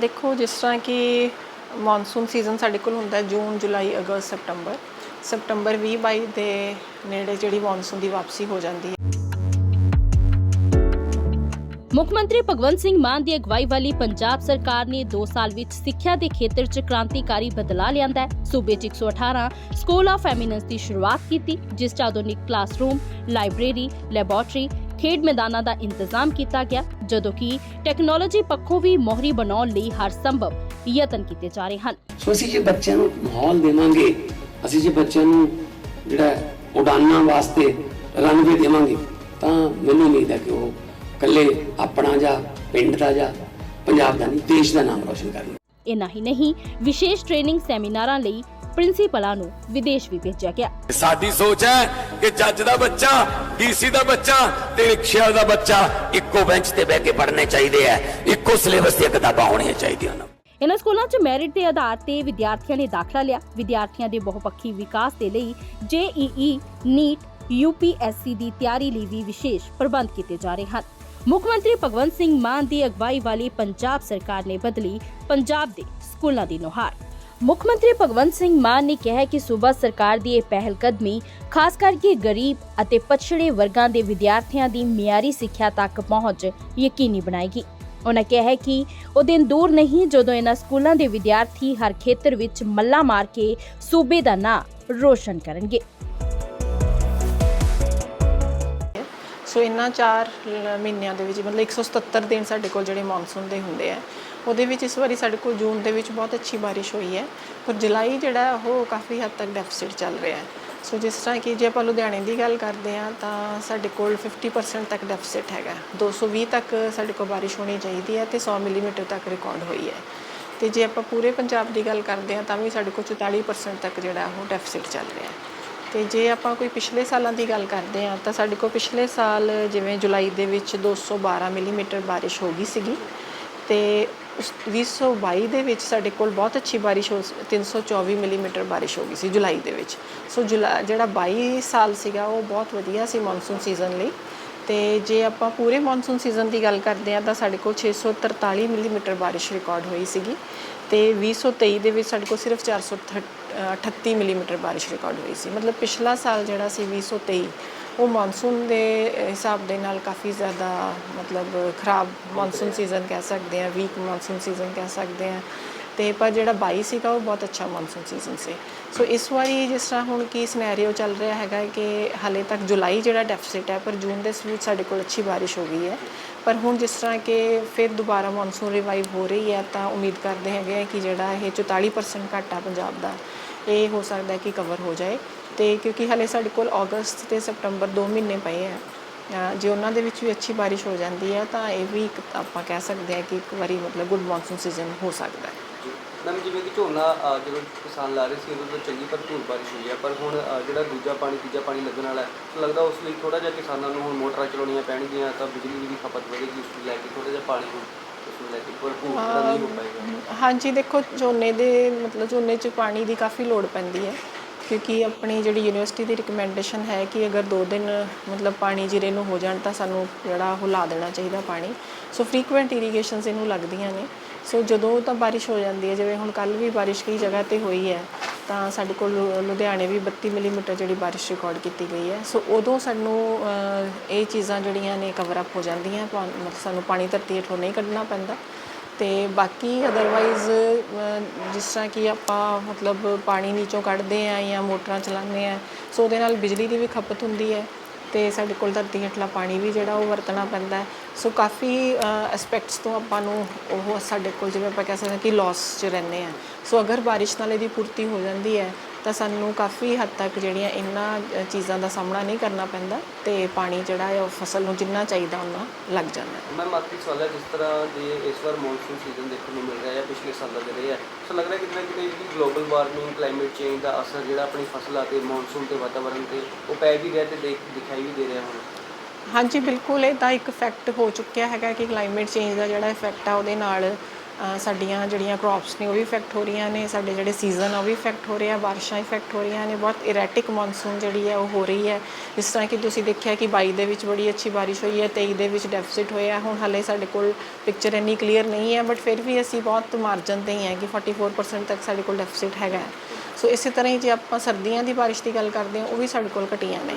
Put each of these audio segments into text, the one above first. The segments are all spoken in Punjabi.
ਦੇਖੋ, ਜਿਸ ਤਰ੍ਹਾਂ ਕਿ ਮੌਨਸੂਨ ਸੀਜ਼ਨ ਸਾਡੇ ਕੋਲ ਹੁੰਦਾ ਜੂਨ, ਜੁਲਾਈ, ਅਗਸਤ, ਸਪਟੰਬਰ। ਸਪਟੰਬਰ 20 22 ਦੇ ਨੇੜੇ ਜਿਹੜੀ ਮੌਨਸੂਨ ਦੀ ਵਾਪਸੀ ਹੋ ਜਾਂਦੀ ਹੈ। ਮੁੱਖ ਮੰਤਰੀ ਭਗਵੰਤ ਸਿੰਘ ਮਾਨ ਦੀ ਅਗਵਾਈ ਵਾਲੀ ਪੰਜਾਬ ਸਰਕਾਰ ਨੇ 2 ਸਾਲ ਵਿੱਚ ਸਿੱਖਿਆ ਦੇ ਖੇਤਰ 'ਚ ਕ੍ਰਾਂਤੀਕਾਰੀ ਬਦਲਾਅ ਲਿਆਂਦਾ ਹੈ। ਸੂਬੇ 'ਚ 118 ਸਕੂਲ ਆਫ ਐਮੀਨੈਂਸ ਦੀ ਸ਼ੁਰੂਆਤ ਕੀਤੀ, ਜਿਸ 'ਚ ਆਧੁਨਿਕ ਕਲਾਸਰੂਮ ਲਾਇਬ੍ਰੇਰੀ ਲੈਬੋਰਟਰੀ ਖੇਡ ਮੈਦਾਨਾਂ ਦਾ ਇੰਤਜ਼ਾਮ ਕੀਤਾ ਗਿਆ ਜਦੋਂ ਕਿ ਟੈਕਨੋਲੋਜੀ ਪੱਖੋਂ ਵੀ ਮੋਹਰੀ ਬਣਾਉਣ ਲਈ ਹਰ ਸੰਭਵ ਯਤਨ ਕੀਤੇ ਜਾ ਰਹੇ ਹਨ। ਸੋ ਅਸੀਂ ਜੇ ਬੱਚਿਆਂ ਨੂੰ ਮਾਹੌਲ ਦੇਵਾਂਗੇ ਅਸੀਂ ਜੇ ਬੱਚਿਆਂ ਨੂੰ ਜਿਹੜਾ ਉਡਾਨਾਂ ਵਾਸਤੇ ਰਨਵੇ ਦੇਵਾਂਗੇ ਤਾਂ ਮੈਨੂੰ ਉਮੀਦ ਹੈ ਕਿ ਉਹ ਇਕੱਲੇ ਆਪਣਾ ਜਾਂ ਪਿੰਡ ਦਾ ਜਾਂ ਪੰਜਾਬ ਦਾ ਨਹੀਂ ਦੇਸ਼ ਦਾ ਨਾਮ ਰੋਸ਼ਨ ਕਰਨਗੇ। ਇੰਨਾ ਹੀ ਨਹੀਂ ਵਿਸ਼ੇਸ਼ ਟ੍ਰੇਨਿੰਗ ਸੈਮੀਨਾਰਾਂ ਲਈ ਪ੍ਰਿੰਸੀਪਲਾਂ ਨੂੰ ਵਿਦੇਸ਼ ਵੀ ਭੇਜਿਆ ਗਿਆ। ਸਾਡੀ ਸੋਚ ਹੈ ਕਿ ਜੱਜ ਦਾ ਬੱਚਾ ਡੀਸੀ ਦਾ ਬੱਚਾ ਤੇ ਰਿਕਸ਼ਾ ਦਾ ਬੱਚਾ ਇੱਕੋ ਬੈਂਚ ਤੇ ਬਹਿ ਕੇ ਪੜ੍ਹਨੇ ਚਾਹੀਦੇ ਆ। ਇੱਕੋ ਸਿਲੇਬਸ ਦੀਆਂ ਕਿਤਾਬਾਂ ਹੋਣੀਆਂ ਚਾਹੀਦੀਆਂ ਨੇ। ਇਨ੍ਹਾਂ ਸਕੂਲਾਂ 'ਚ ਮੈਰਿਟ ਦੇ ਆਧਾਰ ਤੇ ਵਿਦਿਆਰਥੀਆਂ ਨੇ ਦਾਖਲਾ ਲਿਆ। ਵਿਦਿਆਰਥੀਆਂ ਦੇ ਬਹੁਪੱਖੀ ਵਿਕਾਸ ਦੇ ਲਈ ਜੇਈਈ ਨੀਟ ਯੂਪੀਐਸਸੀ ਦੀ ਤਿਆਰੀ ਲਈ ਵੀ ਵਿਸ਼ੇਸ਼ ਪ੍ਰਬੰਧ ਕੀਤੇ ਜਾ ਰਹੇ ਹਨ। ਮੁੱਖ ਮੰਤਰੀ ਭਗਵੰਤ ਸਿੰਘ ਮਾਨ ਦੀ ਅਗਵਾਈ ਵਾਲੀ ਪੰਜਾਬ ਸਰਕਾਰ ਨੇ ਬਦਲੀ ਪੰਜਾਬ ਦੇ ਸਕੂਲਾਂ ਦੀ ਨੁਹਾਰ। ਮੁੱਖ ਮੰਤਰੀ ਭਗਵੰਤ ਸਿੰਘ ਮਾਨ ਨੇ ਕਿਹਾ ਕਿ ਸੂਬਾ ਸਰਕਾਰ ਦੀ ਇਹ ਪਹਿਲ ਕਦਮੀ, ਖਾਸ ਕਰਕੇ ਗਰੀਬ ਅਤੇ ਪਛੜੇ ਵਰਗਾਂ ਦੇ ਵਿਦਿਆਰਥੀਆਂ ਦੀ ਮਿਆਰੀ ਸਿੱਖਿਆ ਤੱਕ ਪਹੁੰਚ ਯਕੀਨੀ ਬਣਾਏਗੀ। ਉਹਨਾਂ ਕਿਹਾ ਕਿ ਉਹ ਦਿਨ ਦੂਰ ਨਹੀਂ, ਜਦੋਂ ਇਹਨਾਂ ਸਕੂਲਾਂ ਦੇ ਵਿਦਿਆਰਥੀ ਹਰ ਖੇਤਰ ਵਿੱਚ ਮੱਲਾ ਮਾਰ ਕੇ ਸੂਬੇ ਦਾ ਨਾਂ ਰੋਸ਼ਨ ਕਰਨਗੇ। ਸੋ ਇਹਨਾਂ 4 ਮਹੀਨਿਆਂ ਦੇ ਵਿੱਚ, ਮਤਲਬ 177 ਦਿਨ ਸਾਡੇ ਕੋਲ ਜਿਹੜੇ ਮੌਨਸੂਨ ਦੇ ਹੁੰਦੇ ਆ, ਉਹਦੇ ਵਿੱਚ ਇਸ ਵਾਰੀ ਸਾਡੇ ਕੋਲ ਜੂਨ ਦੇ ਵਿੱਚ ਬਹੁਤ ਅੱਛੀ ਬਾਰਿਸ਼ ਹੋਈ ਹੈ, ਪਰ ਜੁਲਾਈ ਜਿਹੜਾ ਉਹ ਕਾਫੀ ਹੱਦ ਤੱਕ ਡੈਫਿਸਿਟ ਚੱਲ ਰਿਹਾ ਹੈ। ਸੋ ਜਿਸ ਤਰ੍ਹਾਂ ਕਿ ਜੇ ਆਪਾਂ ਲੁਧਿਆਣੇ ਦੀ ਗੱਲ ਕਰਦੇ ਹਾਂ, ਤਾਂ ਸਾਡੇ ਕੋਲ 50% ਤੱਕ ਡੈਫਿਸਿਟ ਹੈਗਾ 220 ਤੱਕ ਸਾਡੇ ਕੋਲ ਬਾਰਿਸ਼ ਹੋਣੀ ਚਾਹੀਦੀ ਹੈ ਤੇ 100 ਮਿਲੀਮੀਟਰ ਤੱਕ ਰਿਕਾਰਡ ਹੋਈ ਹੈ। ਤੇ ਜੇ ਆਪਾਂ ਪੂਰੇ ਪੰਜਾਬ ਦੀ ਗੱਲ ਕਰਦੇ ਹਾਂ, ਤਾਂ ਵੀ ਸਾਡੇ ਕੋਲ 44% ਤੱਕ ਜਿਹੜਾ ਉਹ ਡੈਫਿਸਿਟ ਚੱਲ ਰਿਹਾ ਹੈ। ਤੇ ਜੇ ਆਪਾਂ ਕੋਈ ਪਿਛਲੇ ਸਾਲਾਂ ਦੀ ਗੱਲ ਕਰਦੇ ਹਾਂ, ਤਾਂ ਸਾਡੇ ਕੋਲ ਪਿਛਲੇ ਸਾਲ ਜਿਵੇਂ ਜੁਲਾਈ ਦੇ ਵਿੱਚ 212 ਮਿਲੀਮੀਟਰ ਬਾਰਿਸ਼ ਹੋ ਗਈ ਸੀਗੀ ਤੇ ਉਸ 2022 ਦੇ ਵਿੱਚ ਸਾਡੇ ਕੋਲ ਬਹੁਤ ਅੱਛੀ ਬਾਰਿਸ਼ ਹੋ 324 ਮਿਲੀਮੀਟਰ ਬਾਰਿਸ਼ ਹੋ ਗਈ ਸੀ ਜੁਲਾਈ ਦੇ ਵਿੱਚ। ਸੋ ਜੁਲਾ, ਜਿਹੜਾ 22 ਸਾਲ ਸੀਗਾ, ਉਹ ਬਹੁਤ ਵਧੀਆ ਸੀ ਮੌਨਸੂਨ ਸੀਜ਼ਨ ਲਈ। ਤੇ ਜੇ ਆਪਾਂ ਪੂਰੇ ਮੌਨਸੂਨ ਸੀਜ਼ਨ ਦੀ ਗੱਲ ਕਰਦੇ ਹਾਂ ਤਾਂ ਸਾਡੇ ਕੋਲ 643 ਮਿਲੀਮੀਟਰ ਬਾਰਿਸ਼ ਰਿਕਾਰਡ ਹੋਈ ਸੀਗੀ ਤੇ 2023 ਦੇ ਵਿੱਚ ਸਾਡੇ ਕੋਲ ਸਿਰਫ 438 ਮਿਲੀਮੀਟਰ ਬਾਰਿਸ਼ ਰਿਕਾਰਡ ਹੋਈ ਸੀ। ਮਤਲਬ ਪਿਛਲਾ ਸਾਲ ਜਿਹੜਾ ਸੀ 2023 ਉਹ ਮੌਨਸੂਨ ਦੇ ਹਿਸਾਬ ਦੇ ਨਾਲ ਕਾਫੀ ਜ਼ਿਆਦਾ ਮਤਲਬ ਖਰਾਬ ਮੌਨਸੂਨ ਸੀਜ਼ਨ ਕਹਿ ਸਕਦੇ ਆ ਵੀਕ ਮੌਨਸੂਨ ਸੀਜ਼ਨ ਕਹਿ ਸਕਦੇ ਆ ਤੇ ਪਰ ਜਿਹੜਾ 22 ਸੀਗਾ ਉਹ ਬਹੁਤ ਅੱਛਾ ਮੌਨਸੂਨ ਸੀਜ਼ਨ ਸੀ। ਸੋ ਇਸ ਵਾਰੀ ਜਿਸ ਤਰ੍ਹਾਂ ਹੁਣ ਕੀ ਸਿਨੈਰੀਓ ਚੱਲ ਰਿਹਾ ਹੈਗਾ ਕਿ ਹਾਲੇ ਤੱਕ ਜੁਲਾਈ ਜਿਹੜਾ ਡੈਫਿਸਿਟ ਹੈ, ਪਰ ਜੂਨ ਦੇ ਵਿੱਚ ਸਾਡੇ ਕੋਲ ਅੱਛੀ ਬਾਰਿਸ਼ ਹੋ ਗਈ ਹੈ। ਪਰ ਹੁਣ ਜਿਸ ਤਰ੍ਹਾਂ ਕਿ ਫਿਰ ਦੁਬਾਰਾ ਮੌਨਸੂਨ ਰਿਵਾਈਵ ਹੋ ਰਹੀ ਹੈ, ਤਾਂ ਉਮੀਦ ਕਰਦੇ ਹੈਗੇ ਆ ਕਿ ਜਿਹੜਾ ਇਹ 44% ਘਾਟਾ ਪੰਜਾਬ ਦਾ, ਇਹ ਹੋ ਸਕਦਾ ਹੈ ਕਿ ਕਵਰ ਹੋ ਜਾਏ। ਤੇ ਕਿਉਂਕਿ ਹਾਲੇ ਸਾਡੇ ਕੋਲ ਅਗਸਤ ਤੇ ਸਪਟੰਬਰ 2 ਮਹੀਨੇ ਪਏ ਆ ਜੇ ਉਹਨਾਂ ਦੇ ਵਿੱਚ ਵੀ ਅੱਛੀ ਬਾਰਿਸ਼ ਹੋ ਜਾਂਦੀ ਹੈ, ਤਾਂ ਇਹ ਵੀ ਇੱਕ ਆਪਾਂ ਕਹਿ ਸਕਦੇ ਹਾਂ ਕਿ ਇੱਕ ਵਾਰੀ ਮਤਲਬ ਗੁੱਡ ਮੌਨਸੂਨ ਸੀਜ਼ਨ ਹੋ ਸਕਦਾ ਹੈ। ਮੈਮ ਜਿਵੇਂ ਕਿ ਝੋਨਾ ਅ, ਜਦੋਂ ਕਿਸਾਨ ਲਾ ਰਹੇ ਸੀ ਉਦੋਂ ਤਾਂ ਚੰਗੀ ਭਰਪੂਰ ਬਾਰਿਸ਼ ਹੋਈ ਹੈ ਪਰ ਹੁਣ ਅ, ਜਿਹੜਾ ਦੂਜਾ ਪਾਣੀ ਤੀਜਾ ਪਾਣੀ ਲੱਗਣ ਵਾਲਾ ਹੈ ਤਾਂ ਲੱਗਦਾ ਉਸ ਲਈ ਥੋੜਾ ਜਿਹਾ ਕਿਸਾਨਾਂ ਨੂੰ ਹੁਣ ਮੋਟਰਾਂ ਚਲਾਉਣੀਆਂ ਪੈਣਗੀਆਂ ਤਾਂ ਬਿਜਲੀ ਦੀ ਵੀ ਖਪਤ ਵਧੇਗੀ ਉਸ ਨੂੰ ਲੈ ਕੇ ਥੋੜਾ ਜਿਹਾ ਪਾਣੀ ਨੂੰ ਉਸ ਨੂੰ ਲੈ ਕੇ ਭਰਪੂਰ ਜਿਹੜਾ ਨਹੀਂ ਹੋ ਪਾਏਗਾ। ਹਾਂਜੀ ਦੇਖੋ ਝੋਨੇ ਦੇ ਮਤਲਬ ਝੋਨੇ 'ਚ ਪਾਣੀ ਦੀ ਕਾਫੀ ਲੋੜ ਪੈਂਦੀ ਹੈ ਕਿਉਂਕਿ ਆਪਣੀ ਜਿਹੜੀ ਯੂਨੀਵਰਸਿਟੀ ਦੀ ਰਿਕਮੈਂਡੇਸ਼ਨ ਹੈ ਕਿ ਅਗਰ 2 ਦਿਨ ਮਤਲਬ ਪਾਣੀ ਜੀਰੇ ਨੂੰ ਹੋ ਜਾਣ ਤਾਂ ਸਾਨੂੰ ਜਿਹੜਾ ਉਹ ਲਾ ਦੇਣਾ ਚਾਹੀਦਾ ਪਾਣੀ। ਸੋ ਫ੍ਰੀਕੁਐਂਟ ਇਰੀਗੇਸ਼ਨਸ ਇਹਨੂੰ ਲੱਗਦੀਆਂ ਨੇ। ਸੋ ਜਦੋਂ ਤਾਂ ਬਾਰਿਸ਼ ਹੋ ਜਾਂਦੀ ਹੈ, ਜਿਵੇਂ ਹੁਣ ਕੱਲ ਵੀ ਬਾਰਿਸ਼ ਕਈ ਜਗ੍ਹਾ ਤੇ ਹੋਈ ਹੈ, ਤਾਂ ਸਾਡੇ ਕੋਲ ਲੁ- ਲੁਧਿਆਣੇ ਵੀ 32 ਮਿਲੀਮੀਟਰ ਜਿਹੜੀ ਬਾਰਿਸ਼ ਰਿਕਾਰਡ ਕੀਤੀ ਗਈ ਹੈ। ਸੋ ਉਦੋਂ ਸਾਨੂੰ ਇਹ ਚੀਜ਼ਾਂ ਜਿਹੜੀਆਂ ਨੇ ਕਵਰ ਅਪ ਹੋ ਜਾਂਦੀਆਂ, ਪਾ- ਮਤਲਬ ਸਾਨੂੰ ਪਾਣੀ ਧਰਤੀ ਹੇਠੋਂ ਨਹੀਂ ਕੱਢਣਾ ਪੈਂਦਾ। ਤੇ ਬਾਕੀ ਅਦਰਵਾਈਜ਼ ਜਿਸ ਤਰ੍ਹਾਂ ਕਿ ਆਪਾਂ ਮਤਲਬ ਪਾਣੀ ਨੀਚੋਂ ਕੱਢਦੇ ਆ ਜਾਂ ਮੋਟਰਾਂ ਚਲਾਉਂਦੇ ਆ ਸੋ ਉਹਦੇ ਨਾਲ ਬਿਜਲੀ ਦੀ ਵੀ ਖਪਤ ਹੁੰਦੀ ਹੈ। ਤੇ ਸਾਡੇ ਕੋਲ ਧਰਤੀ ਹੇਠਲਾ ਪਾਣੀ ਵੀ ਜਿਹੜਾ ਉਹ ਵਰਤਣਾ ਪੈਂਦਾ ਸੋ ਕਾਫੀ ਐਸਪੈਕਟਸ ਤੋਂ ਆਪਾਂ ਨੂੰ ਉਹ ਸਾਡੇ ਕੋਲ ਜਿਵੇਂ ਆਪਾਂ ਕਹਿ ਸਕਦੇ ਹਾਂ ਕਿ ਲਾਸ 'ਚ ਰਹਿੰਦੇ ਆ ਸੋ ਅਗਰ ਬਾਰਿਸ਼ ਨਾਲ ਇਹਦੀ ਪੂਰਤੀ ਹੋ ਜਾਂਦੀ ਹੈ ਤਾਂ ਸਾਨੂੰ ਕਾਫੀ ਹੱਦ ਤੱਕ ਜਿਹੜੀਆਂ ਇਹਨਾਂ ਚੀਜ਼ਾਂ ਦਾ ਸਾਹਮਣਾ ਨਹੀਂ ਕਰਨਾ ਪੈਂਦਾ ਤੇ ਪਾਣੀ ਜਿਹੜਾ ਹੈ ਉਹ ਫਸਲ ਨੂੰ ਜਿੰਨਾ ਚਾਹੀਦਾ ਉਹਨਾਂ ਲੱਗ ਜਾਂਦਾ ਹੈ। ਮੈਮ ਆਖਰੀ ਸਵਾਲ ਹੈ ਜਿਸ ਤਰ੍ਹਾਂ ਜੇ ਇਸ ਵਾਰ ਮੌਨਸੂਨ ਸੀਜ਼ਨ ਦੇਖਣ ਨੂੰ ਮਿਲ ਰਿਹਾ ਹੈ ਪਿਛਲੇ ਸਾਲਾਂ ਦੇ ਰਹੇ ਹੈ ਤਾਂ ਲੱਗ ਰਿਹਾ ਕਿਤੇ ਨਾ ਕਿਤੇ ਜਿਹੜੀ ਗਲੋਬਲ ਵਾਰਮਿੰਗ ਕਲਾਈਮੇਟ ਚੇਂਜ ਦਾ ਅਸਰ ਜਿਹੜਾ ਆਪਣੀ ਫਸਲਾਂ ਤੇ ਮੌਨਸੂਨ ਤੇ ਵਾਤਾਵਰਣ ਤੇ ਉਹ ਪੈ ਵੀ ਰਿਹਾ ਤੇ ਦੇਖ ਦਿਖਾਈ ਵੀ ਦੇ ਰਿਹਾ ਹੁਣ। ਹਾਂਜੀ ਬਿਲਕੁਲ ਇਹ ਤਾਂ ਇੱਕ ਇਫੈਕਟ ਹੋ ਚੁੱਕਿਆ ਹੈਗਾ ਕਿ ਕਲਾਈਮੇਟ ਚੇਂਜ ਦਾ ਜਿਹੜਾ ਇਫੈਕਟ ਆ ਉਹਦੇ ਨਾਲ ਸਾਡੀਆਂ ਜਿਹੜੀਆਂ ਕ੍ਰੌਪਸ ਨੇ, ਉਹ ਵੀ ਇਫੈਕਟ ਹੋ ਰਹੀਆਂ ਨੇ, ਸਾਡੇ ਜਿਹੜੇ ਸੀਜ਼ਨ ਆ, ਉਹ ਵੀ ਇਫੈਕਟ ਹੋ ਰਿਹਾ ਬਾਰਿਸ਼ਾਂ ਇਫੈਕਟ ਹੋ ਰਹੀਆਂ ਨੇ, ਬਹੁਤ ਇਰੈਟਿਕ ਮੌਨਸੂਨ ਜਿਹੜੀ ਹੈ ਉਹ ਹੋ ਰਹੀ ਹੈ। ਜਿਸ ਤਰ੍ਹਾਂ ਕਿ ਤੁਸੀਂ ਦੇਖਿਆ ਕਿ 22 ਦੇ ਵਿੱਚ ਬੜੀ ਅੱਛੀ ਬਾਰਿਸ਼ ਹੋਈ ਹੈ 23 ਦੇ ਵਿੱਚ ਡੈਫਿਸਿਟ ਹੋਇਆ, ਹੁਣ ਹਾਲੇ ਸਾਡੇ ਕੋਲ ਪਿਕਚਰ ਇੰਨੀ ਕਲੀਅਰ ਨਹੀਂ ਹੈ ਬਟ ਫਿਰ ਵੀ ਅਸੀਂ ਬਹੁਤ ਮਾਰਜਨ ਤੇ ਹੀ ਹੈ ਕਿ 44% ਤੱਕ ਸਾਡੇ ਕੋਲ ਡੈਫਿਸਿਟ ਹੈਗਾ ਸੋ ਇਸੇ ਤਰ੍ਹਾਂ ਹੀ ਜੇ ਆਪਾਂ ਸਰਦੀਆਂ ਦੀ ਬਾਰਿਸ਼ ਦੀ ਗੱਲ ਕਰਦੇ ਹਾਂ, ਉਹ ਵੀ ਸਾਡੇ ਕੋਲ ਘਟੀਆਂ ਨੇ।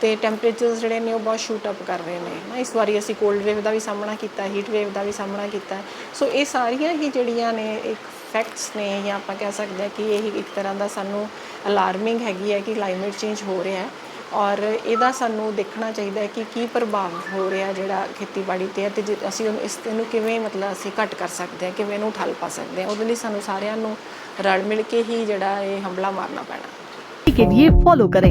ਤੇ ਟੈਂਪਰੇਚਰ ਜਿਹੜੇ ਨੇ ਉਹ ਬਹੁਤ ਸ਼ੂਟ ਅਪ ਕਰ ਰਹੇ ਨੇ, ਨਾ ਇਸ ਵਾਰੀ ਅਸੀਂ ਕੋਲਡ ਵੇਵ ਦਾ ਵੀ ਸਾਹਮਣਾ ਕੀਤਾ ਹੀਟ ਵੇਵ ਦਾ ਵੀ ਸਾਹਮਣਾ ਕੀਤਾ। ਸੋ ਇਹ ਸਾਰੀਆਂ ਹੀ ਜਿਹੜੀਆਂ ਨੇ ਇੱਕ ਫੈਕਟਸ ਨੇ ਜਾਂ ਆਪਾਂ ਕਹਿ ਸਕਦੇ ਹਾਂ ਕਿ ਇਹ ਇੱਕ ਤਰ੍ਹਾਂ ਦਾ ਸਾਨੂੰ ਅਲਾਰਮਿੰਗ ਹੈਗੀ ਹੈ ਕਿ ਕਲਾਈਮੇਟ ਚੇਂਜ ਹੋ ਰਿਹਾ ਹੈ। ਔਰ ਇਹਦਾ ਸਾਨੂੰ ਦੇਖਣਾ ਚਾਹੀਦਾ ਹੈ ਕਿ ਕੀ ਪ੍ਰਭਾਵ ਹੋ ਰਿਹਾ ਜਿਹੜਾ ਖੇਤੀਬਾੜੀ ਤੇ ਤੇ ਅਸੀਂ ਉਹਨੂੰ ਇਸ ਨੂੰ ਕਿਵੇਂ ਮਤਲਬ ਅਸੀਂ ਘਟ ਕਰ ਸਕਦੇ ਹਾਂ, ਕਿਵੇਂ ਇਹਨੂੰ ਠੱਲ ਪਾ ਸਕਦੇ ਹਾਂ, ਉਹਦੇ ਲਈ ਸਾਨੂੰ ਸਾਰਿਆਂ ਨੂੰ ਰਲ ਮਿਲ ਕੇ ਹੀ ਜਿਹੜਾ ਇਹ ਹਮਲਾ ਮਾਰਨਾ ਪੈਣਾ। ਠੀਕ ਹੈ ਜੀ ਫੋਲੋ ਕਰੇ